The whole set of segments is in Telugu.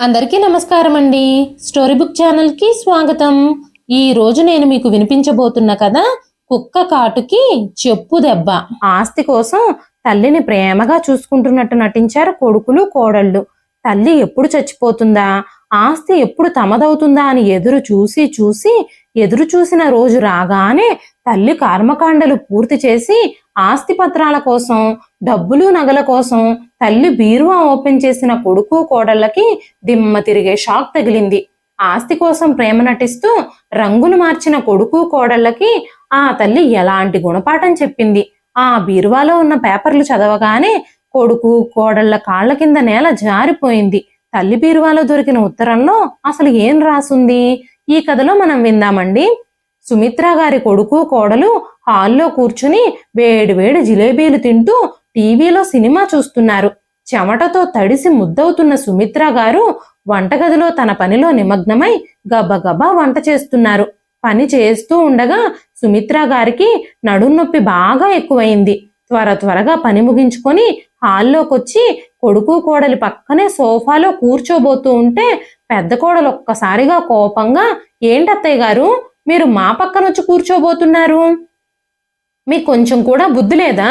అందరికీ నమస్కారం అండి. స్టోరీ బుక్ ఛానల్కి స్వాగతం. ఈ రోజు నేను మీకు వినిపించబోతున్న కథ కుక్క కాటుకి చెప్పు దెబ్బ. ఆస్తి కోసం తల్లిని ప్రేమగా చూసుకుంటున్నట్టు నటించారు కొడుకులు కోడళ్ళు. తల్లి ఎప్పుడు చచ్చిపోతుందా? ఆస్తి ఎప్పుడు తమదవుతుందా అని ఎదురు చూసి చూసి ఎదురు చూసిన రోజు రాగానే తల్లి కర్మకాండలు పూర్తి చేసి ఆస్తి పత్రాల కోసం డబ్బులు నగల కోసం తల్లి బీరువా ఓపెన్ చేసిన కొడుకు కోడళ్ళకి దిమ్మ తిరిగే షాక్ తగిలింది. ఆస్తి కోసం ప్రేమ నటిస్తూ రంగులు మార్చిన కొడుకు కోడళ్ళకి ఆ తల్లి ఎలాంటి గుణపాఠం చెప్పింది? ఆ బీరువాలో ఉన్న పేపర్లు చదవగానే కొడుకు కోడళ్ళ కాళ్ళ కింద నేల జారిపోయింది. తల్లి బీరువాలో దొరికిన ఉత్తరంలో అసలు ఏం రాసుంది? ఈ కథలో మనం విందామండి. సుమిత్ర గారి కొడుకు కోడలు హాల్లో కూర్చుని వేడి వేడి జిలేబీలు తింటూ టీవీలో సినిమా చూస్తున్నారు. చెమటతో తడిసి ముద్దవుతున్న సుమిత్ర గారు వంటగదిలో తన పనిలో నిమగ్నమై గబగబా వంట చేస్తున్నారు. పని చేస్తూ ఉండగా సుమిత్ర గారికి నడుం నొప్పి బాగా ఎక్కువైంది. త్వర త్వరగా పని ముగించుకొని హాల్లోకొచ్చి కొడుకు కోడలి పక్కనే సోఫాలో కూర్చోబోతూ ఉంటే పెద్ద కోడలు ఒక్కసారిగా కోపంగా ఏంటత్తయ్య గారు? మీరు మా పక్కన వచ్చి కూర్చోబోతున్నారు? మీకు కొంచెం కూడా బుద్ధి లేదా?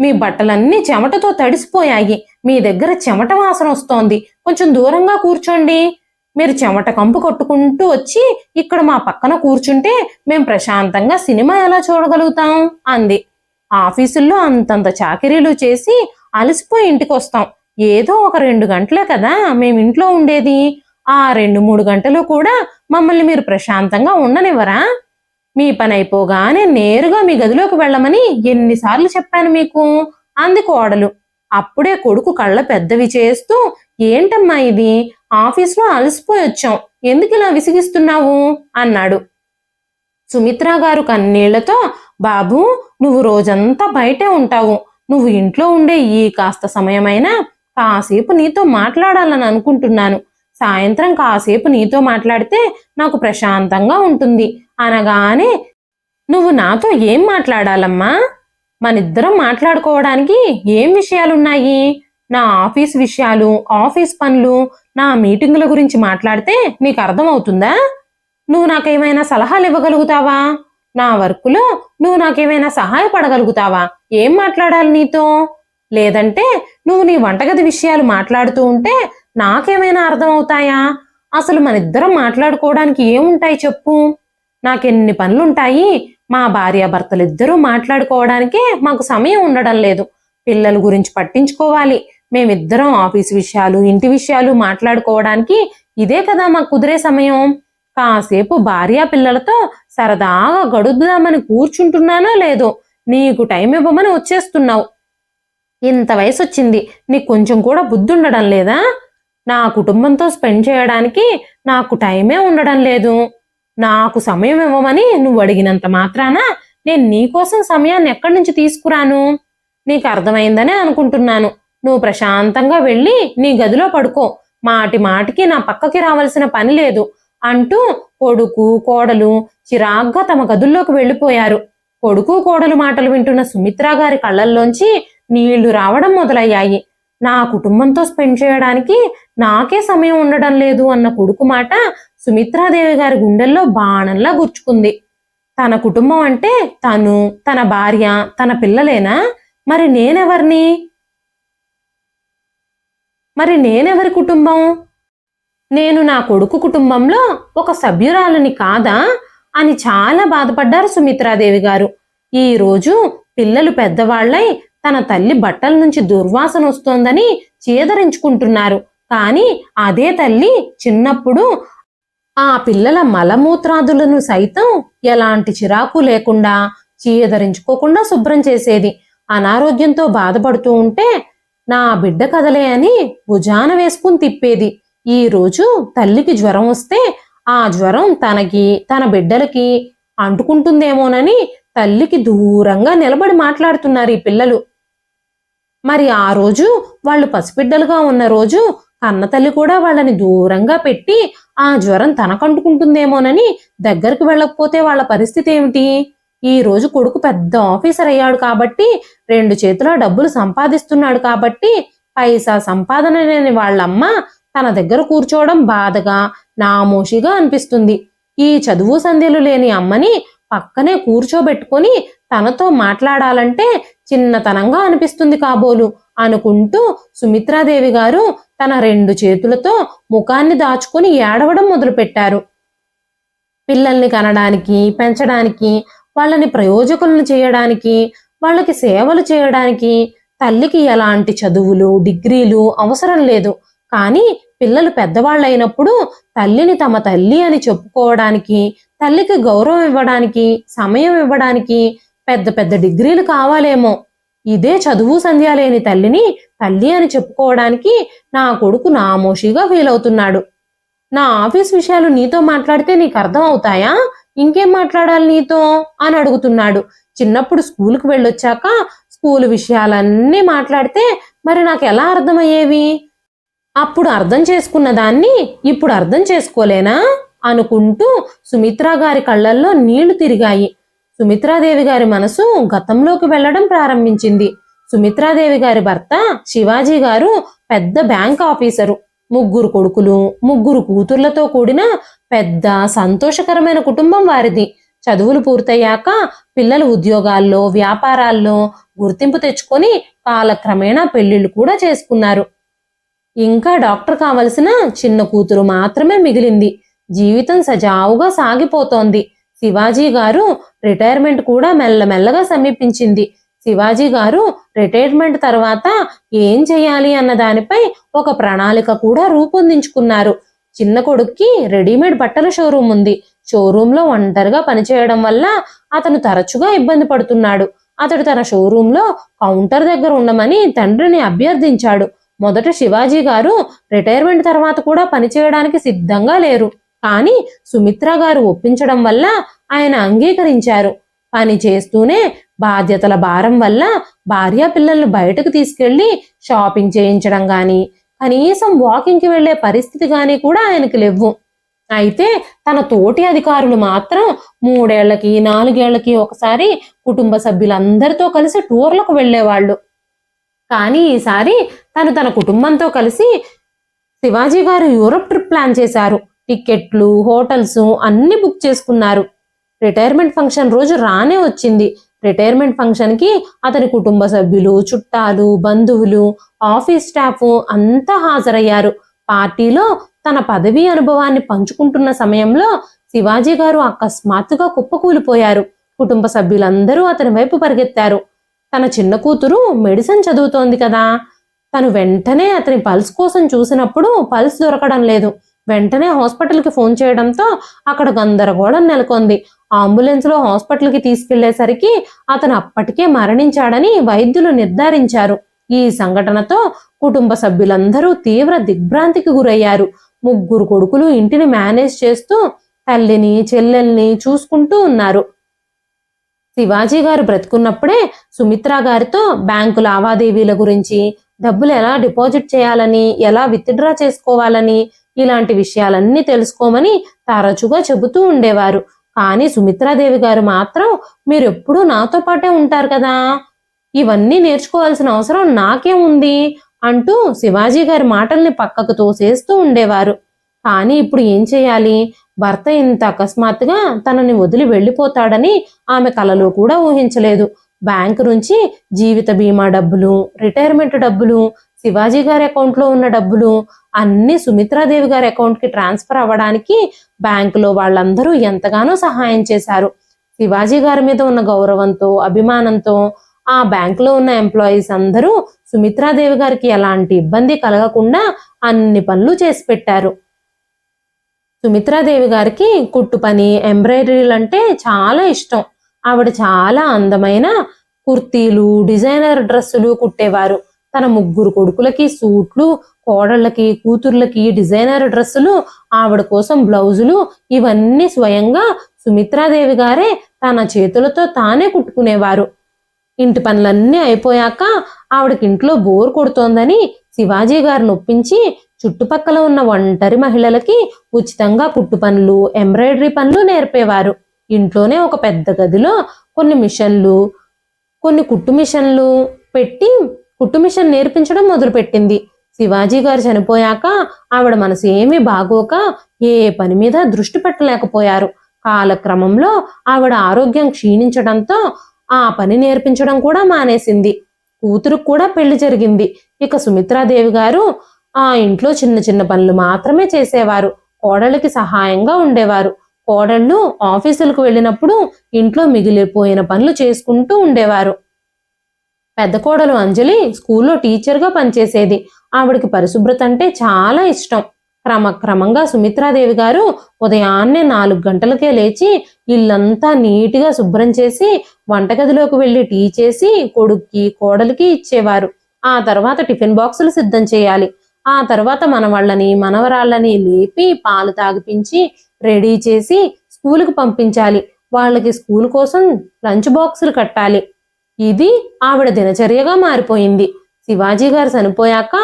మీ బట్టలన్నీ చెమటతో తడిసిపోయాయి. మీ దగ్గర చెమట వాసన వస్తోంది. కొంచెం దూరంగా కూర్చోండి. మీరు చెమట కంపు కొట్టుకుంటూ వచ్చి ఇక్కడ మా పక్కన కూర్చుంటే మేం ప్రశాంతంగా సినిమా ఎలా చూడగలుగుతాం? అంది. ఆఫీసుల్లో అంతంత చాకరీలు చేసి అలసిపోయి ఇంటికి వస్తాం ఏదో ఒక రెండు గంటలే కదా మేము ఇంట్లో ఉండేది. ఆ రెండు మూడు గంటలు కూడా మమ్మల్ని మీరు ప్రశాంతంగా ఉండనివ్వరా? మీ పని అయిపోగానే నేరుగా మీ గదిలోకి వెళ్ళమని ఎన్నిసార్లు చెప్పాను మీకు. అంది కోడలు అప్పుడే కొడుకు కళ్ళ పెద్దవి చేస్తూ ఏంటమ్మా ఇది? ఆఫీస్లో అలసిపోయి వచ్చాం. ఎందుకు ఇలా విసిగిస్తున్నావు? అన్నాడు. సుమిత్ర గారు కన్నీళ్ళతో బాబు నువ్వు రోజంతా బయటే ఉంటావు. నువ్వు ఇంట్లో ఉండే ఈ కాస్త సమయమైనా కాసేపు నీతో మాట్లాడాలని అనుకుంటున్నాను. సాయంత్రం కాసేపు నీతో మాట్లాడితే నాకు ప్రశాంతంగా ఉంటుంది. అనగానే నువ్వు నాతో ఏం మాట్లాడాలమ్మా? మనిద్దరం మాట్లాడుకోవడానికి ఏం విషయాలున్నాయి? నా ఆఫీస్ విషయాలు ఆఫీస్ పనులు నా మీటింగుల గురించి మాట్లాడితే నీకు అర్థమవుతుందా? నువ్వు నాకేమైనా సలహాలు ఇవ్వగలుగుతావా? నా వర్కులో నువ్వు నాకేమైనా సహాయపడగలుగుతావా? ఏం మాట్లాడాలి నీతో? లేదంటే నువ్వు నీ వంటగది విషయాలు మాట్లాడుతూ ఉంటే నాకేమైనా అర్థమవుతాయా? అసలు మన ఇద్దరం మాట్లాడుకోవడానికి ఏముంటాయి చెప్పు. నాకెన్ని పనులుంటాయి? మా భార్యాభర్తలిద్దరూ మాట్లాడుకోవడానికే మాకు సమయం ఉండడం లేదు. పిల్లల గురించి పట్టించుకోవాలి. మేమిద్దరం ఆఫీస్ విషయాలు ఇంటి విషయాలు మాట్లాడుకోవడానికి ఇదే కదా మాకు కుదిరే సమయం. కాసేపు భార్యా పిల్లలతో సరదాగా గడుద్దామని కూర్చుంటున్నానో లేదో నీకు టైం ఇవ్వమని వచ్చేస్తున్నావు. ఇంత వయసు వచ్చింది నీకు కొంచెం కూడా బుద్ధి ఉండడం లేదా? నా కుటుంబంతో స్పెండ్ చేయడానికి నాకు టైమే ఉండడం లేదు. నాకు సమయం ఇవ్వమని నువ్వు అడిగినంత మాత్రాన నేను నీకోసం సమయాన్ని ఎక్కడి నుంచి తీసుకురాను? నీకు అర్థమైందనే అనుకుంటున్నాను. నువ్వు ప్రశాంతంగా వెళ్ళి నీ గదిలో పడుకో. మాటి మాటికి నా పక్కకి రావాల్సిన పని లేదు అంటూ కొడుకు కోడలు చిరాగ్గా తమ గదుల్లోకి వెళ్ళిపోయారు. కొడుకు కోడలు మాటలు వింటున్న సుమిత్రా గారి కళ్ళల్లోంచి నీళ్ళు రావడం మొదలయ్యాయి. నా కుటుంబంతో స్పెండ్ చేయడానికి నాకే సమయం ఉండడం లేదు అన్న కొడుకు మాట సుమిత్రాదేవి గారి గుండెల్లో బాణంలా గుచ్చుకుంది. తన కుటుంబం అంటే తను తన భార్య తన పిల్లలేనా? మరి నేనెవర్ని? మరి నేనెవరి కుటుంబం? నేను నా కొడుకు కుటుంబంలో ఒక సభ్యురాలని కాదా అని చాలా బాధపడ్డారు సుమిత్రాదేవి గారు. ఈరోజు పిల్లలు పెద్దవాళ్ళై తన తల్లి బట్టల నుంచి దుర్వాసన వస్తోందని చేదరించుకుంటున్నారు. కానీ అదే తల్లి చిన్నప్పుడు ఆ పిల్లల మలమూత్రాదులను సైతం ఎలాంటి చిరాకు లేకుండా చీయధరించుకోకుండా శుభ్రం చేసేది. అనారోగ్యంతో బాధపడుతూ ఉంటే నా బిడ్డ కదలే అని భుజాన వేసుకుని తిప్పేది. ఈ రోజు తల్లికి జ్వరం వస్తే ఆ జ్వరం తనకి తన బిడ్డలకి అంటుకుంటుందేమోనని తల్లికి దూరంగా నిలబడి మాట్లాడుతున్నారు ఈ పిల్లలు. మరి ఆ రోజు వాళ్ళు పసిబిడ్డలుగా ఉన్న రోజు కన్నతల్లి కూడా వాళ్ళని దూరంగా పెట్టి ఆ జ్వరం తనకంటుకుంటుందేమోనని దగ్గరికి వెళ్ళకపోతే వాళ్ళ పరిస్థితి ఏమిటి? ఈ రోజు కొడుకు పెద్ద ఆఫీసర్ అయ్యాడు కాబట్టి రెండు చేతుల డబ్బులు సంపాదిస్తున్నాడు కాబట్టి పైసా సంపాదన లేని వాళ్ళమ్మ తన దగ్గర కూర్చోవడం బాధగా నామోషిగా అనిపిస్తుంది. ఈ చదువు సంధ్యలు లేని అమ్మని పక్కనే కూర్చోబెట్టుకొని తనతో మాట్లాడాలంటే చిన్నతనంగా అనిపిస్తుంది కాబోలు అనుకుంటూ సుమిత్రాదేవి గారు తన రెండు చేతులతో ముఖాన్ని దాచుకొని ఏడవడం మొదలుపెట్టారు. పిల్లల్ని కనడానికి పెంచడానికి వాళ్ళని ప్రయోజకులను చేయడానికి వాళ్ళకి సేవలు చేయడానికి తల్లికి ఎలాంటి చదువులు డిగ్రీలు అవసరం లేదు. కానీ పిల్లలు పెద్దవాళ్ళైనప్పుడు తల్లిని తమ తల్లి అని చెప్పుకోవడానికి తల్లికి గౌరవం ఇవ్వడానికి సమయం ఇవ్వడానికి పెద్ద పెద్ద డిగ్రీలు కావాలేమో. ఇదే చదువు సంధ్య లేని తల్లిని తల్లి అని చెప్పుకోవడానికి నా కొడుకు నామోషిగా ఫీల్ అవుతున్నాడు నా ఆఫీస్ విషయాలు నీతో మాట్లాడితే నీకు అర్థం అవుతాయా? ఇంకేం మాట్లాడాలి నీతో? అని అడుగుతున్నాడు. చిన్నప్పుడు స్కూల్కి వెళ్ళొచ్చాక స్కూల్ విషయాలన్నీ మాట్లాడితే మరి నాకు ఎలా అర్థమయ్యేవి? అప్పుడు అర్థం చేసుకున్న దాన్ని ఇప్పుడు అర్థం చేసుకోలేనా? అనుకుంటూ సుమిత్ర గారి కళ్ళల్లో నీళ్ళు తిరిగాయి. సుమిత్రాదేవి గారి మనసు గతంలోకి వెళ్ళడం ప్రారంభించింది. సుమిత్రాదేవి గారి భర్త శివాజీ గారు పెద్ద బ్యాంక్ ఆఫీసరు. ముగ్గురు కొడుకులు ముగ్గురు కూతుర్లతో కూడిన పెద్ద సంతోషకరమైన కుటుంబం వారిది. చదువులు పూర్తయ్యాక పిల్లలు ఉద్యోగాల్లో వ్యాపారాల్లో గుర్తింపు తెచ్చుకొని కాలక్రమేణా పెళ్ళిళ్ళు కూడా చేసుకున్నారు. ఇంకా డాక్టర్ కావలసిన చిన్న కూతురు మాత్రమే మిగిలింది. జీవితం సజావుగా సాగిపోతోంది. శివాజీ గారు రిటైర్మెంట్ కూడా మెల్లమెల్లగా సమీపించింది. శివాజీ గారు రిటైర్మెంట్ తర్వాత ఏం చేయాలి అన్న దానిపై ఒక ప్రణాళిక కూడా రూపొందించుకున్నారు. చిన్న కొడుక్కి రెడీమేడ్ బట్టల షోరూమ్ ఉంది. షోరూమ్లో ఒంటరిగా పనిచేయడం వల్ల అతను తరచుగా ఇబ్బంది పడుతున్నాడు. అతడు తన షోరూంలో లో కౌంటర్ దగ్గర ఉండమని తండ్రిని అభ్యర్థించాడు. మొదట శివాజీ గారు రిటైర్మెంట్ తర్వాత కూడా పనిచేయడానికి సిద్ధంగా లేరు. కానీ సుమిత్ర గారు ఒప్పించడం వల్ల ఆయన అంగీకరించారు. పని చేస్తూనే బాధ్యతల భారం వల్ల భార్య పిల్లల్ని బయటకు తీసుకెళ్ళి షాపింగ్ చేయించడం గాని కనీసం వాకింగ్కి వెళ్ళే పరిస్థితి గాని కూడా ఆయనకి లేవు. అయితే తన తోటి అధికారులు మాత్రం మూడేళ్ళకి నాలుగేళ్ళకి ఒకసారి కుటుంబ సభ్యులందరితో కలిసి టూర్లకు వెళ్ళేవాళ్ళు కానీ ఈసారి తను తన కుటుంబంతో కలిసి శివాజీ గారు యూరప్ ట్రిప్ ప్లాన్ చేశారు. టికెట్లు హోటల్స్ అన్ని బుక్ చేసుకున్నారు. రిటైర్మెంట్ ఫంక్షన్ రోజు రానే వచ్చింది. రిటైర్మెంట్ ఫంక్షన్కి అతని కుటుంబ సభ్యులు చుట్టాలు బంధువులు ఆఫీస్ స్టాఫ్ అంతా హాజరయ్యారు. పార్టీలో తన పదవీ అనుభవాన్ని పంచుకుంటున్న సమయంలో శివాజీ గారు అకస్మాత్తుగా కుప్పకూలిపోయారు. కుటుంబ సభ్యులందరూ అతని వైపు పరిగెత్తారు. తన చిన్న కూతురు మెడిసిన్ చదువుతోంది కదా. తను వెంటనే అతని పల్స్ కోసం చూసినప్పుడు పల్స్ దొరకడం లేదు. వెంటనే హాస్పిటల్కి ఫోన్ చేయడంతో అక్కడ గందరగోళం నెలకొంది. అంబులెన్స్లో హాస్పిటల్కి తీసుకెళ్ళేసరికి అతను అప్పటికే మరణించాడని వైద్యులు నిర్ధారించారు. ఈ సంఘటనతో కుటుంబ సభ్యులందరూ తీవ్ర దిగ్భ్రాంతికి గురయ్యారు. ముగ్గురు కొడుకులు ఇంటిని మేనేజ్ చేస్తూ తల్లిని చెల్లెల్ని చూసుకుంటూ ఉన్నారు. శివాజీ గారు బ్రతుకున్నప్పుడే సుమిత్ర గారితో బ్యాంకు లావాదేవీల గురించి డబ్బులు ఎలా డిపాజిట్ చేయాలని ఎలా విత్డ్రా చేసుకోవాలని ఇలాంటి విషయాలన్నీ తెలుసుకోమని తరచుగా చెబుతూ ఉండేవారు. కానీ సుమిత్రాదేవి గారు మాత్రం మీరు ఎప్పుడూ నాతో పాటే ఉంటారు కదా. ఇవన్నీ నేర్చుకోవాల్సిన అవసరం నాకేముంది అంటూ శివాజీ గారి మాటల్ని పక్కకు తోసేస్తూ ఉండేవారు. కానీ ఇప్పుడు ఏం చేయాలి? భర్త ఇంత అకస్మాత్తుగా తనని వదిలి వెళ్ళిపోతాడని ఆమె కలలో కూడా ఊహించలేదు. బ్యాంకు నుంచి జీవిత బీమా డబ్బులు రిటైర్మెంట్ డబ్బులు శివాజీ గారి అకౌంట్లో ఉన్న డబ్బులు అన్ని సుమిత్రాదేవి గారి అకౌంట్కి ట్రాన్స్ఫర్ అవ్వడానికి బ్యాంకులో వాళ్ళందరూ ఎంతగానో సహాయం చేశారు. శివాజీ గారి మీద ఉన్న గౌరవంతో అభిమానంతో ఆ బ్యాంకులో ఉన్న ఎంప్లాయీస్ అందరూ సుమిత్రాదేవి గారికి ఎలాంటి ఇబ్బంది కలగకుండా అన్ని పనులు చేసి పెట్టారు. సుమిత్రాదేవి గారికి కుట్టు పని ఎంబ్రాయిడరీలు అంటే చాలా ఇష్టం. ఆవిడ చాలా అందమైన కుర్తీలు డిజైనర్ డ్రెస్సులు కుట్టేవారు. తన ముగ్గురు కొడుకులకి సూట్లు కోడళ్ళకి కూతుర్లకి డిజైనర్ డ్రెస్సులు ఆవిడ కోసం బ్లౌజులు ఇవన్నీ స్వయంగా సుమిత్రాదేవి గారే తన చేతులతో తానే కుట్టుకునేవారు. ఇంటి పనులన్నీ అయిపోయాక ఆవిడకి ఇంట్లో బోర్ కొడుతోందని శివాజీ గారిని ఒప్పించి చుట్టుపక్కల ఉన్న ఒంటరి మహిళలకి ఉచితంగా కుట్టు పనులు ఎంబ్రాయిడరీ పనులు నేర్పేవారు. ఇంట్లోనే ఒక పెద్ద గదిలో కొన్ని మిషన్లు కొన్ని కుట్టు మిషన్లు పెట్టి కుట్టు మిషన్ నేర్పించడం మొదలుపెట్టింది. శివాజీ గారు చనిపోయాక ఆవిడ మనసు ఏమీ బాగోక ఏ పని మీద దృష్టి పెట్టలేకపోయారు. కాలక్రమంలో ఆవిడ ఆరోగ్యం క్షీణించడంతో ఆ పని నేర్పించడం కూడా మానేసింది. కూతురుకు కూడా పెళ్ళి జరిగింది. ఇక సుమిత్రాదేవి గారు ఆ ఇంట్లో చిన్న చిన్న పనులు మాత్రమే చేసేవారు. కోడళ్ళకి సహాయంగా ఉండేవారు. కోడళ్ళు ఆఫీసులకు వెళ్ళినప్పుడు ఇంట్లో మిగిలిపోయిన పనులు చేసుకుంటూ ఉండేవారు. పెద్ద కోడలు అంజలి స్కూల్లో టీచర్గా పనిచేసేది. ఆవిడకి పరిశుభ్రత అంటే చాలా ఇష్టం. క్రమక్రమంగా సుమిత్రాదేవి గారు ఉదయాన్నే నాలుగు గంటలకే లేచి ఇల్లంతా నీట్గా శుభ్రం చేసి వంటగదిలోకి వెళ్ళి టీ చేసి కొడుక్కి కోడలికి ఇచ్చేవారు. ఆ తర్వాత టిఫిన్ బాక్సులు సిద్ధం చేయాలి. ఆ తర్వాత మనవాళ్ళని మనవరాళ్ళని లేపి పాలు తాగిపించి రెడీ చేసి స్కూలుకి పంపించాలి. వాళ్ళకి స్కూల్ కోసం లంచ్ బాక్సులు కట్టాలి. ఇది ఆవిడ దినచర్యగా మారిపోయింది. శివాజీ గారు చనిపోయాక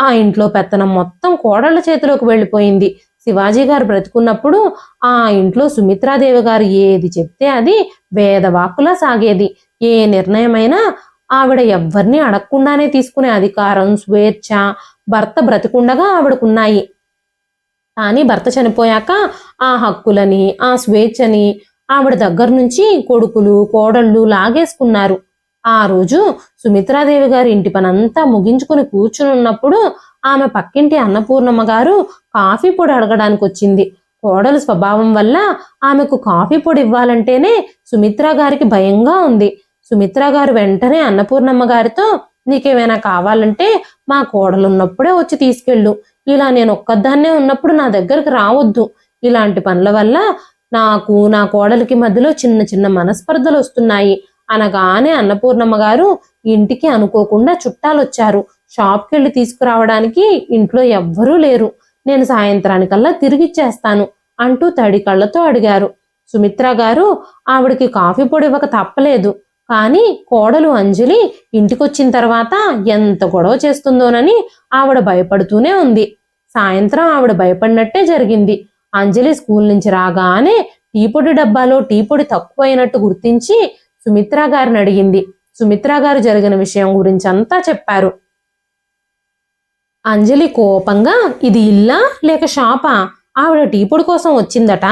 ఆ ఇంట్లో పెత్తనం మొత్తం కోడళ్ళ చేతిలోకి వెళ్ళిపోయింది. శివాజీ గారు బ్రతుకున్నప్పుడు ఆ ఇంట్లో సుమిత్రాదేవి గారు ఏది చెప్తే అది వేదవాక్కులా సాగేది. ఏ నిర్ణయమైనా ఆవిడ ఎవ్వరిని అడగకుండానే తీసుకునే అధికారం స్వేచ్ఛ భర్త బ్రతికుండగా ఆవిడకున్నాయి. కానీ భర్త చనిపోయాక ఆ హక్కులని ఆ స్వేచ్ఛని ఆవిడ దగ్గర నుంచి కొడుకులు కోడళ్ళు లాగేసుకున్నారు. ఆ రోజు సుమిత్రాదేవి గారి ఇంటి పనంతా ముగించుకుని కూర్చుని ఉన్నప్పుడు ఆమె పక్కింటి అన్నపూర్ణమ్మ గారు కాఫీ పొడి అడగడానికి వచ్చింది. కోడలు స్వభావం వల్ల ఆమెకు కాఫీ పొడి ఇవ్వాలంటేనే సుమిత్ర గారికి భయంగా ఉంది. సుమిత్ర గారు వెంటనే అన్నపూర్ణమ్మ గారితో నీకేమైనా కావాలంటే మా కోడలు ఉన్నప్పుడే వచ్చి తీసుకెళ్ళు. ఇలా నేను ఒక్కదాన్నే ఉన్నప్పుడు నా దగ్గరకు రావద్దు. ఇలాంటి పనుల వల్ల నాకు నా కోడలికి మధ్యలో చిన్న చిన్న మనస్పర్ధలు వస్తున్నాయి. అనగానే అన్నపూర్ణమ్మ గారు ఇంటికి అనుకోకుండా చుట్టాలు వచ్చారు షాప్కి వెళ్ళి తీసుకురావడానికి ఇంట్లో ఎవ్వరూ లేరు. నేను సాయంత్రానికల్లా తిరిగిచ్చేస్తాను అంటూ తడి కళ్ళతో అడిగారు. సుమిత్ర గారు ఆవిడకి కాఫీ పొడి ఇవ్వక తప్పలేదు. కానీ కోడలు అంజలి ఇంటికొచ్చిన తర్వాత ఎంత గొడవ చేస్తుందోనని ఆవిడ భయపడుతూనే ఉంది. సాయంత్రం ఆవిడ భయపడినట్టే జరిగింది. అంజలి స్కూల్ నుంచి రాగానే టీ పొడి డబ్బాలో టీ పొడి తక్కువైనట్టు గుర్తించి సుమిత్రా గారిని అడిగింది. సుమిత్ర గారు జరిగిన విషయం గురించి అంతా చెప్పారు. అంజలి కోపంగా ఇది ఇల్లా లేక షాపా? ఆవిడ టీ పొడి కోసం వచ్చిందట.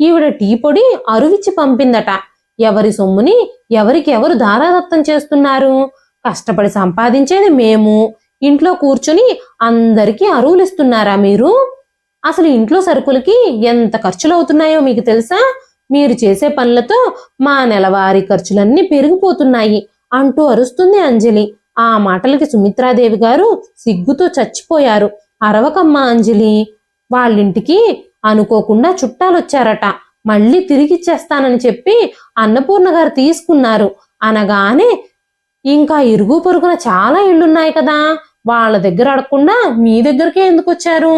ఈవిడ టీ పొడి అరువిచ్చి పంపిందట. ఎవరి సొమ్ముని ఎవరికి ఎవరు దారాదత్తం చేస్తున్నారు? కష్టపడి సంపాదించేది మేము. ఇంట్లో కూర్చుని అందరికీ అరువులు ఇస్తున్నారా మీరు? అసలు ఇంట్లో సరుకులకి ఎంత ఖర్చులు అవుతున్నాయో మీకు తెలుసా? మీరు చేసే పనులతో మా నెలవారీ ఖర్చులన్నీ పెరిగిపోతున్నాయి అంటూ అరుస్తుంది అంజలి. ఆ మాటలకి సుమిత్రాదేవి గారు సిగ్గుతో చచ్చిపోయారు. అరవకమ్మ అంజలి వాళ్ళింటికి అనుకోకుండా చుట్టాలు వచ్చారట మళ్ళీ తిరిగిచ్చేస్తానని చెప్పి అన్నపూర్ణ గారు తీసుకున్నారు. అనగానే ఇంకా ఇరుగు పొరుగున చాలా ఇళ్ళున్నాయి కదా వాళ్ళ దగ్గర అడగకుండా మీ దగ్గరకే ఎందుకు వచ్చారు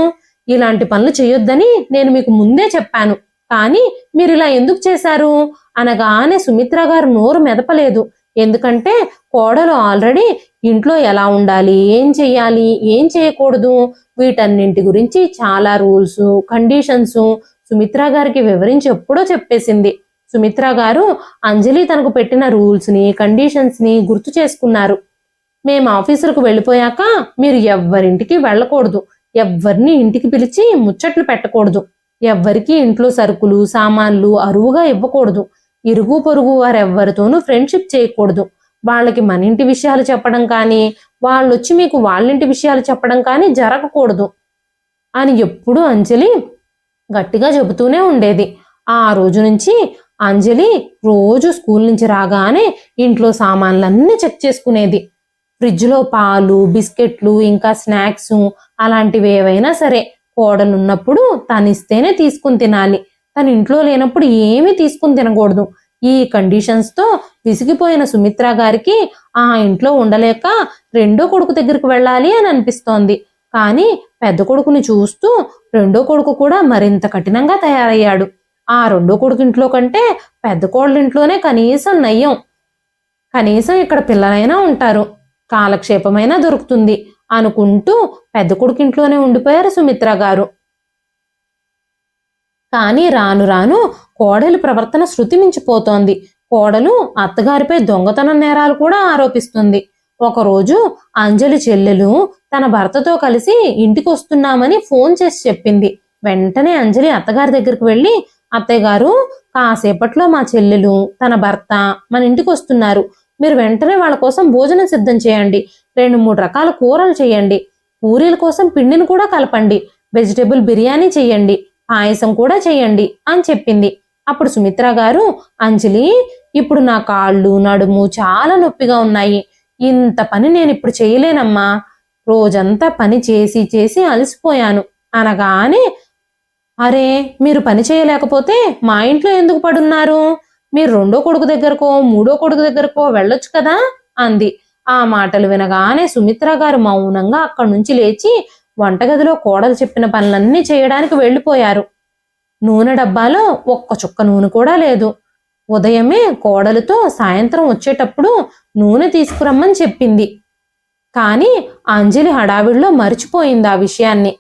ఇలాంటి పనులు చేయొద్దని నేను మీకు ముందే చెప్పాను. కానీ మీరు ఇలా ఎందుకు చేశారు? అనగానే సుమిత్ర గారు నోరు మెదపలేదు. ఎందుకంటే కోడలు ఆల్రెడీ ఇంట్లో ఎలా ఉండాలి? ఏం చెయ్యాలి? ఏం చేయకూడదు? వీటన్నింటి గురించి చాలా రూల్స్ కండిషన్స్ సుమిత్ర గారికి వివరించి ఎప్పుడో చెప్పేసింది. సుమిత్ర గారు అంజలి తనకు పెట్టిన రూల్స్ని కండిషన్స్ని గుర్తు చేసుకున్నారు. మేము ఆఫీసులకు వెళ్ళిపోయాక మీరు ఎవ్వరింటికి వెళ్ళకూడదు. ఎవ్వరిని ఇంటికి పిలిచి ముచ్చట్లు పెట్టకూడదు. ఎవ్వరికీ ఇంట్లో సరుకులు సామాన్లు అరువుగా ఇవ్వకూడదు. ఇరుగు పొరుగు వారెవ్వరితోనూ ఫ్రెండ్షిప్ చేయకూడదు. వాళ్ళకి మన ఇంటి విషయాలు చెప్పడం కానీ వాళ్ళు వచ్చి మీకు వాళ్ళింటి విషయాలు చెప్పడం కానీ జరగకూడదు. అని ఎప్పుడూ అంజలి గట్టిగా చెబుతూనే ఉండేది. ఆ రోజు నుంచి అంజలి రోజు స్కూల్ నుంచి రాగానే ఇంట్లో సామాన్లన్నీ చెక్ చేసుకునేది. ఫ్రిడ్జ్లో పాలు బిస్కెట్లు ఇంకా స్నాక్స్ అలాంటివి ఏవైనా సరే. కోడలున్నప్పుడు తను ఇస్తేనే తీసుకుని తినాలి. తన ఇంట్లో లేనప్పుడు ఏమీ తీసుకుని తినకూడదు. ఈ కండిషన్స్తో విసిగిపోయిన సుమిత్ర గారికి ఆ ఇంట్లో ఉండలేక రెండో కొడుకు దగ్గరికి వెళ్ళాలి అని అనిపిస్తోంది. కానీ పెద్ద కొడుకుని చూస్తూ రెండో కొడుకు కూడా మరింత కఠినంగా తయారయ్యాడు. ఆ రెండో కొడుకు ఇంట్లో కంటే పెద్ద కోళ్ళ ఇంట్లోనే కనీసం నయ్యం. కనీసం ఇక్కడ పిల్లలైనా ఉంటారు. కాలక్షేపమైనా దొరుకుతుంది. అనుకుంటూ పెద్ద కొడుకు ఇంట్లోనే ఉండిపోయారు సుమిత్ర గారు. కానీ రాను రాను కోడలి ప్రవర్తన శృతి మించిపోతోంది కోడలు అత్తగారిపై దొంగతనం నేరాలు కూడా ఆరోపిస్తుంది. ఒకరోజు అంజలి చెల్లెలు తన భర్తతో కలిసి ఇంటికి వస్తున్నామని ఫోన్ చేసి చెప్పింది. వెంటనే అంజలి అత్తగారి దగ్గరికి వెళ్ళి అత్తయ్య గారు కాసేపట్లో మా చెల్లెలు తన భర్త మన ఇంటికి వస్తున్నారు మీరు వెంటనే వాళ్ళ కోసం భోజనం సిద్ధం చేయండి. రెండు మూడు రకాల కూరలు చేయండి. పూరీల కోసం పిండిని కూడా కలపండి. వెజిటేబుల్ బిర్యానీ చేయండి. పాయసం కూడా చేయండి అని చెప్పింది. అప్పుడు సుమిత్ర గారు అంజలి ఇప్పుడు నా కాళ్ళు నడుము చాలా నొప్పిగా ఉన్నాయి. ఇంత పని నేను ఇప్పుడు చేయలేనమ్మా. రోజంతా పని చేసి చేసి అలసిపోయాను. అనగానే అరే మీరు పని చేయలేకపోతే మా ఇంట్లో ఎందుకు పడున్నారు? మీరు రెండో కొడుకు దగ్గరకో మూడో కొడుకు దగ్గరకో వెళ్ళొచ్చు కదా? అంది. ఆ మాటలు వినగానే సుమిత్ర గారు మౌనంగా అక్కడి నుంచి లేచి వంటగదిలో కోడలు చెప్పిన పనులన్నీ చేయడానికి వెళ్ళిపోయారు. నూనె డబ్బాలో ఒక్క చుక్క నూనె కూడా లేదు. ఉదయమే కోడలతో సాయంత్రం వచ్చేటప్పుడు నూనె తీసుకురమ్మని చెప్పింది. కానీ అంజలి హడావిడిలో మర్చిపోయింది ఆ విషయాన్ని.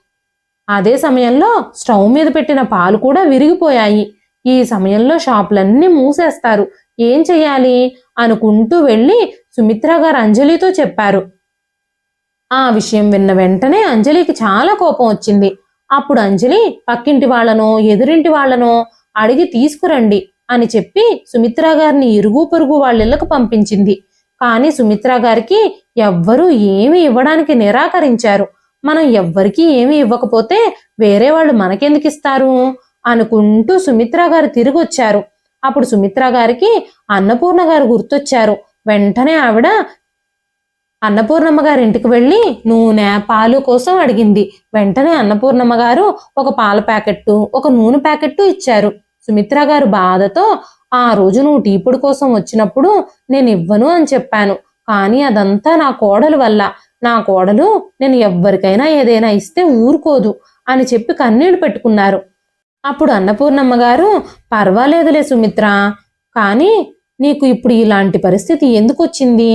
అదే సమయంలో స్టవ్ మీద పెట్టిన పాలు కూడా విరిగిపోయాయి. ఈ సమయంలో షాపులన్నీ మూసేస్తారు. ఏం చెయ్యాలి అనుకుంటూ వెళ్ళి సుమిత్ర గారు అంజలితో చెప్పారు. ఆ విషయం విన్న వెంటనే అంజలికి చాలా కోపం వచ్చింది. అప్పుడు అంజలి పక్కింటి వాళ్ళనో ఎదురింటి వాళ్ళనో అడిగి తీసుకురండి అని చెప్పి సుమిత్ర గారిని ఇరుగు పొరుగు వాళ్ళ ఇళ్ళకు పంపించింది. కానీ సుమిత్ర గారికి ఎవ్వరూ ఏమీ ఇవ్వడానికి నిరాకరించారు. మనం ఎవ్వరికీ ఏమీ ఇవ్వకపోతే వేరే వాళ్ళు మనకెందుకు ఇస్తారు? అనుకుంటూ సుమిత్ర గారు తిరిగి వచ్చారు అప్పుడు సుమిత్ర గారికి అన్నపూర్ణ గారు గుర్తొచ్చారు. వెంటనే ఆవిడ అన్నపూర్ణమ్మ గారి ఇంటికి వెళ్ళి నూనె పాలు కోసం అడిగింది. వెంటనే అన్నపూర్ణమ్మ గారు ఒక పాల ప్యాకెట్టు ఒక నూనె ప్యాకెట్టు ఇచ్చారు. సుమిత్ర గారు బాధతో ఆ రోజు నువ్వు టీ పొడి కోసం వచ్చినప్పుడు నేను ఇవ్వను అని చెప్పాను. కానీ అదంతా నా కోడలు వల్ల. నా కోడలు నేను ఎవ్వరికైనా ఏదైనా ఇస్తే ఊరుకోదు అని చెప్పి కన్నీళ్ళు పెట్టుకున్నారు. అప్పుడు అన్నపూర్ణమ్మ గారు పర్వాలేదులే సుమిత్ర. కానీ నీకు ఇప్పుడు ఇలాంటి పరిస్థితి ఎందుకు వచ్చింది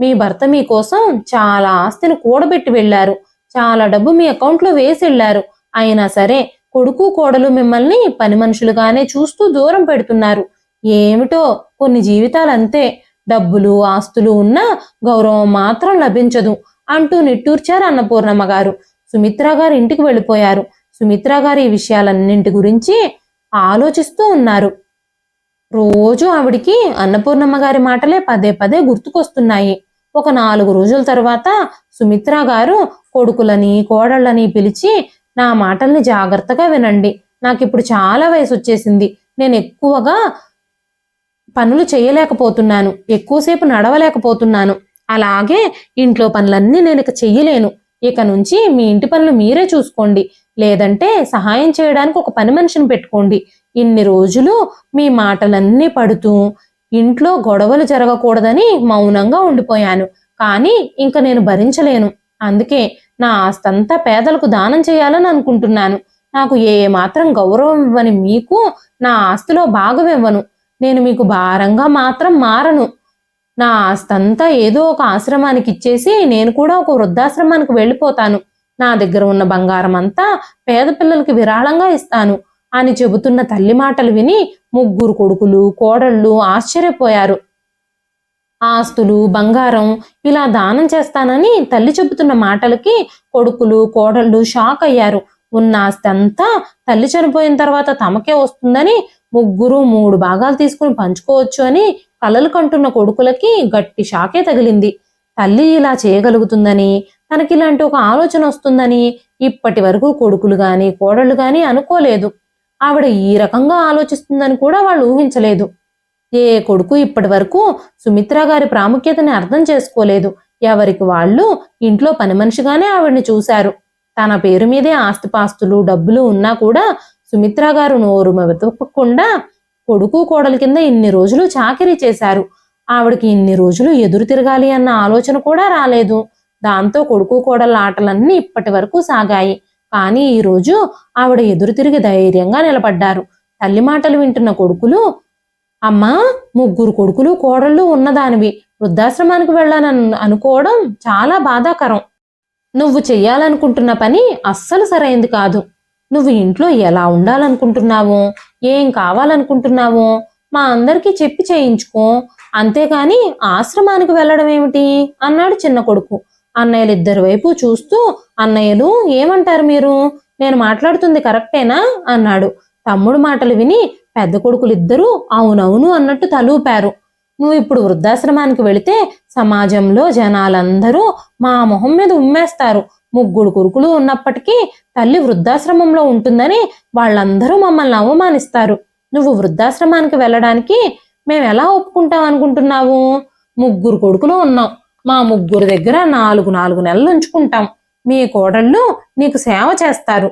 మీ భర్త మీకోసం చాలా ఆస్తిని కూడబెట్టి వెళ్ళారు. చాలా డబ్బు మీ అకౌంట్లో వేసి వెళ్ళారు అయినా సరే కొడుకు కోడలు మిమ్మల్ని పని మనుషులుగానే చూస్తూ దూరం పెడుతున్నారు. ఏమిటో కొన్ని జీవితాలు అంతే డబ్బులు ఆస్తులు ఉన్నా గౌరవం మాత్రం లభించదు అంటూ నిట్టూర్చారు అన్నపూర్ణమ్మ గారు. సుమిత్ర గారు ఇంటికి వెళ్ళిపోయారు. సుమిత్ర గారు ఈ విషయాలన్నింటి గురించి ఆలోచిస్తూ ఉన్నారు. రోజు ఆవిడికి అన్నపూర్ణమ్మ గారి మాటలే పదే పదే గుర్తుకొస్తున్నాయి. ఒక నాలుగు రోజుల తర్వాత సుమిత్ర గారు కొడుకులని కోడళ్ళని పిలిచి నా మాటల్ని జాగ్రత్తగా వినండి. నాకు ఇప్పుడు చాలా వయసు వచ్చేసింది నేను ఎక్కువగా పనులు చేయలేకపోతున్నాను. ఎక్కువసేపు నడవలేకపోతున్నాను. అలాగే ఇంట్లో పనులన్నీ నేను ఇక చెయ్యలేను. ఇక నుంచి మీ ఇంటి పనులు మీరే చూసుకోండి. లేదంటే సహాయం చేయడానికి ఒక పని మనిషిని పెట్టుకోండి. ఇన్ని రోజులు మీ మాటలన్నీ పడుతూ ఇంట్లో గొడవలు జరగకూడదని మౌనంగా ఉండిపోయాను. కానీ ఇంక నేను భరించలేను. అందుకే నా ఆస్తంతా పేదలకు దానం చేయాలని అనుకుంటున్నాను. నాకు ఏ మాత్రం గౌరవం ఇవ్వని మీకు నా ఆస్తిలో భాగం ఇవ్వను. నేను మీకు భారంగా మాత్రం మారను. నా ఆస్తంతా ఏదో ఒక ఆశ్రమానికి ఇచ్చేసి నేను కూడా ఒక వృద్ధాశ్రమానికి వెళ్ళిపోతాను. నా దగ్గర ఉన్న బంగారం అంతా పేద పిల్లలకి విరాళంగా ఇస్తాను. అని చెబుతున్న తల్లి మాటలు విని ముగ్గురు కొడుకులు కోడళ్ళు ఆశ్చర్యపోయారు. ఆస్తులు బంగారం ఇలా దానం చేస్తానని తల్లి చెబుతున్న మాటలకి కొడుకులు కోడళ్ళు షాక్ అయ్యారు. ఉన్న ఆస్తి అంతా తల్లి చనిపోయిన తర్వాత తమకే వస్తుందని ముగ్గురు మూడు భాగాలు తీసుకుని పంచుకోవచ్చు అని కలలు కంటున్న కొడుకులకి గట్టి షాకే తగిలింది. తల్లి ఇలా చేయగలుగుతుందని తనకి ఇలాంటి ఒక ఆలోచన వస్తుందని ఇప్పటి వరకు కొడుకులు గాని కోడళ్ళు గాని అనుకోలేదు. ఆవిడ ఈ రకంగా ఆలోచిస్తుందని కూడా వాళ్ళు ఊహించలేదు. ఏ కొడుకు ఇప్పటి వరకు సుమిత్ర గారి ప్రాముఖ్యతని అర్థం చేసుకోలేదు. ఎవరికి వాళ్ళు ఇంట్లో పని మనిషిగానే ఆవిడ్ని చూశారు. తన పేరు మీదే ఆస్తిపాస్తులు డబ్బులు ఉన్నా కూడా సుమిత్ర గారు నోరు వెతకకుండా కొడుకు కోడల కింద ఇన్ని రోజులు చాకరీ చేశారు. ఆవిడకి ఇన్ని రోజులు ఎదురు తిరగాలి అన్న ఆలోచన కూడా రాలేదు. దాంతో కొడుకు కోడల ఆటలన్నీ ఇప్పటి వరకు సాగాయి. కానీ ఈరోజు ఆవిడ ఎదురు తిరిగి ధైర్యంగా నిలబడ్డారు. తల్లి మాటలు వింటున్న కొడుకులు అమ్మా ముగ్గురు కొడుకులు కోడళ్ళు ఉన్నదానివి. వృద్ధాశ్రమానికి వెళ్ళాలని అనుకోవడం చాలా బాధాకరం. నువ్వు చెయ్యాలనుకుంటున్న పని అస్సలు సరైంది కాదు. నువ్వు ఇంట్లో ఎలా ఉండాలనుకుంటున్నావో ఏం కావాలనుకుంటున్నావో మా అందరికీ చెప్పి చేయించుకో. అంతేకాని ఆశ్రమానికి వెళ్ళడం ఏమిటి అన్నాడు చిన్న కొడుకు. అన్నయ్యలు ఇద్దరు వైపు చూస్తూ అన్నయ్యలు ఏమంటారు మీరు? నేను మాట్లాడుతుంది కరెక్టేనా? అన్నాడు. తమ్ముడు మాటలు విని పెద్ద కొడుకులిద్దరూ అవునవును అన్నట్టు తలూపారు. నువ్వు ఇప్పుడు వృద్ధాశ్రమానికి వెళితే సమాజంలో జనాలందరూ మా మొహం మీద ఉమ్మేస్తారు. ముగ్గురు కొడుకులు ఉన్నప్పటికీ తల్లి వృద్ధాశ్రమంలో ఉంటుందని వాళ్ళందరూ మమ్మల్ని అవమానిస్తారు. నువ్వు వృద్ధాశ్రమానికి వెళ్ళడానికి మేము ఎలా ఒప్పుకుంటాం అనుకుంటున్నావు? ముగ్గురు కొడుకులు ఉన్నాం. మా ముగ్గురు దగ్గర నాలుగు నాలుగు నెలలు ఉంచుకుంటాం. మీ కోడళ్ళు నీకు సేవ చేస్తారు.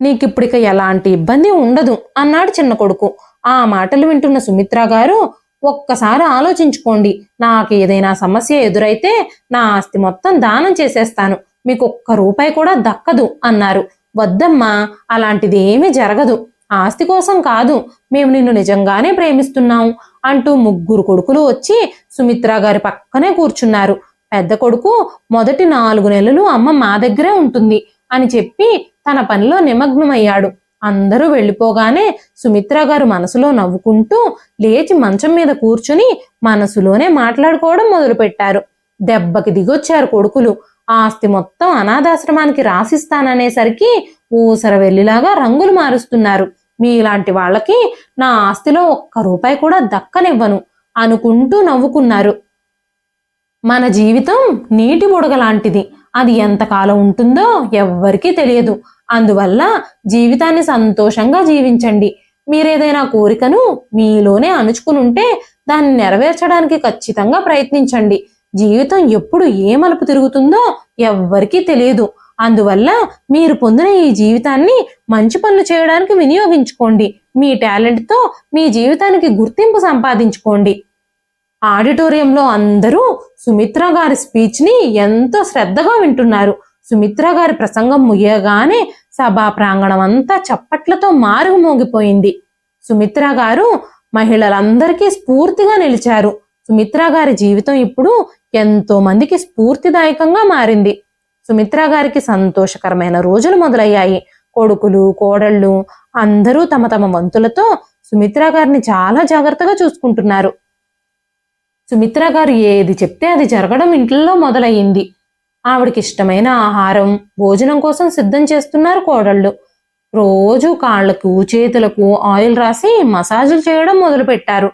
నీకిప్పుడిక ఎలాంటి ఇబ్బంది ఉండదు అన్నాడు చిన్న కొడుకు. ఆ మాటలు వింటున్న సుమిత్ర గారు ఒక్కసారి ఆలోచించుకోండి. నాకు ఏదైనా సమస్య ఎదురైతే నా ఆస్తి మొత్తం దానం చేసేస్తాను. మీకు ఒక్క రూపాయి కూడా దక్కదు అన్నారు. వద్దమ్మా అలాంటిది ఏమీ జరగదు. ఆస్తి కోసం కాదు మేము నిన్ను నిజంగానే ప్రేమిస్తున్నాం అంటూ ముగ్గురు కొడుకులు వచ్చి సుమిత్ర గారి పక్కనే కూర్చున్నారు. పెద్ద కొడుకు మొదటి నాలుగు నెలలు అమ్మ మా దగ్గరే ఉంటుంది అని చెప్పి తన పనిలో నిమగ్నమయ్యాడు. అందరూ వెళ్ళిపోగానే సుమిత్ర గారు మనసులో నవ్వుకుంటూ లేచి మంచం మీద కూర్చుని మనసులోనే మాట్లాడుకోవడం మొదలుపెట్టారు. దెబ్బకి దిగొచ్చారు కొడుకులు. ఆస్తి మొత్తం అనాథాశ్రమానికి రాసిస్తాననేసరికి ఊసర వెళ్ళిలాగా రంగులు మారుస్తున్నారు. మీలాంటి వాళ్ళకి నా ఆస్తిలో ఒక్క రూపాయి కూడా దక్కనివ్వను. అనుకుంటూ నవ్వుకున్నారు. మన జీవితం నీటి బుడగ లాంటిది. అది ఎంతకాలం ఉంటుందో ఎవ్వరికీ తెలియదు. అందువల్ల జీవితాన్ని సంతోషంగా జీవించండి. మీరేదైనా కోరికను మీలోనే అణుచుకుని ఉంటే దాన్ని నెరవేర్చడానికి ఖచ్చితంగా ప్రయత్నించండి. జీవితం ఎప్పుడు ఏ మలుపు తిరుగుతుందో ఎవ్వరికీ తెలియదు. అందువల్ల మీరు పొందిన ఈ జీవితాన్ని మంచి పనులు చేయడానికి వినియోగించుకోండి. మీ టాలెంట్తో మీ జీవితానికి గుర్తింపు సంపాదించుకోండి. ఆడిటోరియంలో అందరూ సుమిత్ర గారి స్పీచ్ని ఎంతో శ్రద్ధగా వింటున్నారు. సుమిత్ర గారి ప్రసంగం ముగియగానే సభా ప్రాంగణం అంతా చప్పట్లతో మారుగు మోగిపోయింది సుమిత్ర గారు మహిళలందరికీ స్ఫూర్తిగా నిలిచారు. సుమిత్ర గారి జీవితం ఇప్పుడు ఎంతో మందికి స్ఫూర్తిదాయకంగా మారింది. సుమిత్ర గారికి సంతోషకరమైన రోజులు మొదలయ్యాయి. కొడుకులు కోడళ్ళు అందరూ తమ తమ వంతులతో సుమిత్ర గారిని చాలా జాగ్రత్తగా చూసుకుంటున్నారు. సుమిత్ర గారు ఏది చెప్తే అది జరగడం ఇంట్లో మొదలయ్యింది. ఆవిడకి ఇష్టమైన ఆహారం భోజనం కోసం సిద్ధం చేస్తున్నారు కోడళ్ళు. రోజు కాళ్ళకు చేతులకు ఆయిల్ రాసి మసాజులు చేయడం మొదలుపెట్టారు.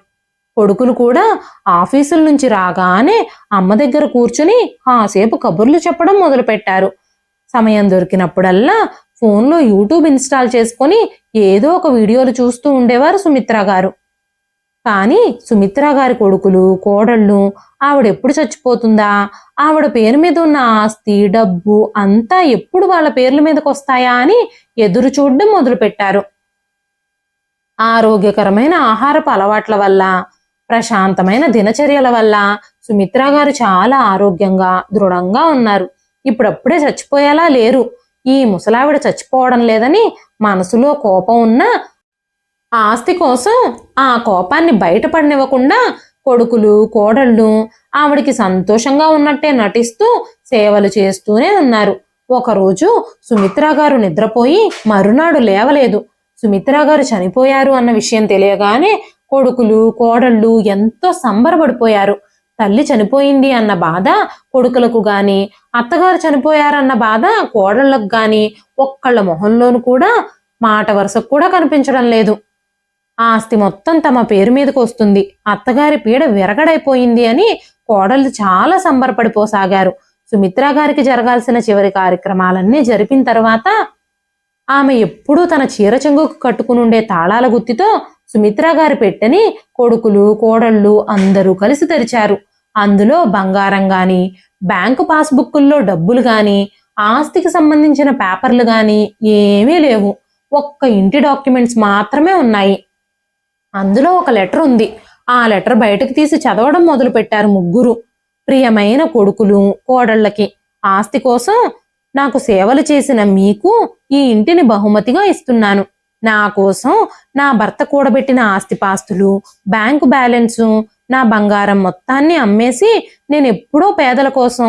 కొడుకులు కూడా ఆఫీసుల నుంచి రాగానే అమ్మ దగ్గర కూర్చుని కాసేపు కబుర్లు చెప్పడం మొదలుపెట్టారు. సమయం దొరికినప్పుడల్లా ఫోన్లో యూట్యూబ్ ఇన్స్టాల్ చేసుకొని ఏదో ఒక వీడియోలు చూస్తూ ఉండేవారు సుమిత్ర గారు. కానీ సుమిత్ర గారి కొడుకులు కోడళ్ళు ఆవిడ ఎప్పుడు చచ్చిపోతుందా? ఆవిడ పేరు మీద ఉన్న ఆస్తి డబ్బు అంతా ఎప్పుడు వాళ్ళ పేర్ల మీదకి వస్తాయా అని ఎదురు చూడడం మొదలుపెట్టారు. ఆరోగ్యకరమైన ఆహారపు అలవాట్ల వల్ల ప్రశాంతమైన దినచర్యల వల్ల సుమిత్ర గారు చాలా ఆరోగ్యంగా దృఢంగా ఉన్నారు. ఇప్పుడప్పుడే చచ్చిపోయేలా లేరు. ఈ ముసలావిడ చచ్చిపోవడం లేదని మనసులో కోపం ఉన్నా ఆస్తి కోసం ఆ కోపాన్ని బయటపడనివ్వకుండా కొడుకులు కోడళ్ళు ఆవిడికి సంతోషంగా ఉన్నట్టే నటిస్తూ సేవలు చేస్తూనే ఉన్నారు. ఒకరోజు సుమిత్ర గారు నిద్రపోయి మరునాడు లేవలేదు. సుమిత్ర గారు చనిపోయారు అన్న విషయం తెలియగానే కొడుకులు కోడళ్ళు ఎంతో సంబరపడిపోయారు. తల్లి చనిపోయింది అన్న బాధ కొడుకులకు గాని అత్తగారు చనిపోయారన్న బాధ కోడళ్ళకు గాని ఒక్కళ్ళ మొహంలోను కూడా మాట వరుసకు కూడా కనిపించడం లేదు. ఆస్తి మొత్తం తమ పేరు మీదకి వస్తుంది. అత్తగారి పీడ విరగడైపోయింది అని కోడళ్ళు చాలా సంబరపడిపోసాగారు. సుమిత్ర గారికి జరగాల్సిన చివరి కార్యక్రమాలన్నీ జరిపిన తర్వాత ఆమె ఎప్పుడూ తన చీర చెంగుకు కట్టుకునుండే తాళాల గుత్తితో సుమిత్ర గారి పెట్టని కొడుకులు కోడళ్ళు అందరూ కలిసి తెరిచారు. అందులో బంగారం గాని బ్యాంకు పాస్బుక్కుల్లో డబ్బులు గాని ఆస్తికి సంబంధించిన పేపర్లు గాని ఏమీ లేవు. ఒక్క ఇంటి డాక్యుమెంట్స్ మాత్రమే ఉన్నాయి. అందులో ఒక లెటర్ ఉంది. ఆ లెటర్ బయటకు తీసి చదవడం మొదలు పెట్టారు ముగ్గురు. ప్రియమైన కొడుకులు కోడళ్ళకి ఆస్తి కోసం నాకు సేవలు చేసిన మీకు ఈ ఇంటిని బహుమతిగా ఇస్తున్నాను. నా కోసం నా భర్త కూడబెట్టిన ఆస్తిపాస్తులు బ్యాంకు బ్యాలెన్సు నా బంగారం మొత్తాన్ని అమ్మేసి నేను ఎప్పుడో పేదల కోసం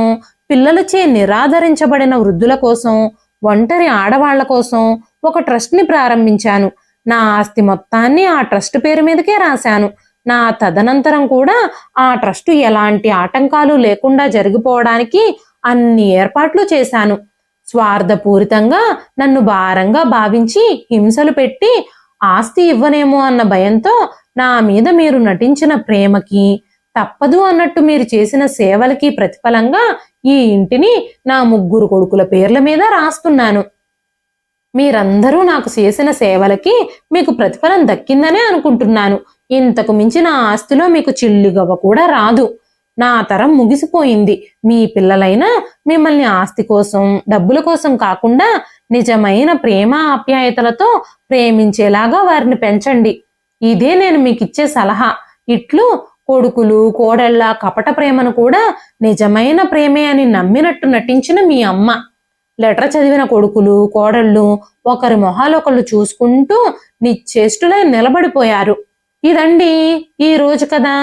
పిల్లలచే నిరాదరించబడిన వృద్ధుల కోసం ఒంటరి ఆడవాళ్ళ కోసం ఒక ట్రస్ట్ని ప్రారంభించాను. నా ఆస్తి మొత్తాన్ని ఆ ట్రస్ట్ పేరు మీదకే రాశాను. నా తదనంతరం కూడా ఆ ట్రస్ట్ ఎలాంటి ఆటంకాలు లేకుండా జరిగిపోవడానికి అన్ని ఏర్పాట్లు చేశాను. స్వార్థపూరితంగా నన్ను భారంగా భావించి హింసలు పెట్టి ఆస్తి ఇవ్వనేమో అన్న భయంతో నా మీద మీరు నటించిన ప్రేమకి తప్పదు అన్నట్టు మీరు చేసిన సేవలకి ప్రతిఫలంగా ఈ ఇంటిని నా ముగ్గురు కొడుకుల పేర్ల మీద రాస్తున్నాను. మీరందరూ నాకు చేసిన సేవలకి మీకు ప్రతిఫలం దక్కిందనే అనుకుంటున్నాను. ఇంతకు నా ఆస్తిలో మీకు చిల్లుగవ్వ కూడా రాదు. నా తరం ముగిసిపోయింది. మీ పిల్లలైనా మిమ్మల్ని ఆస్తి కోసం డబ్బుల కోసం కాకుండా నిజమైన ప్రేమ ఆప్యాయతలతో ప్రేమించేలాగా వారిని పెంచండి. ఇదే నేను మీకు ఇచ్చే సలహా. ఇట్లు కొడుకులు కోడళ్ళ కపట ప్రేమను కూడా నిజమైన ప్రేమే అని నమ్మినట్టు నటించిన మీ అమ్మ. లెటర్ చదివిన కొడుకులు కోడళ్ళు ఒకరి మొహాలొకళ్ళు చూసుకుంటూ నిశ్చేష్టులై నిలబడిపోయారు. ఇదండి ఈ రోజు కదా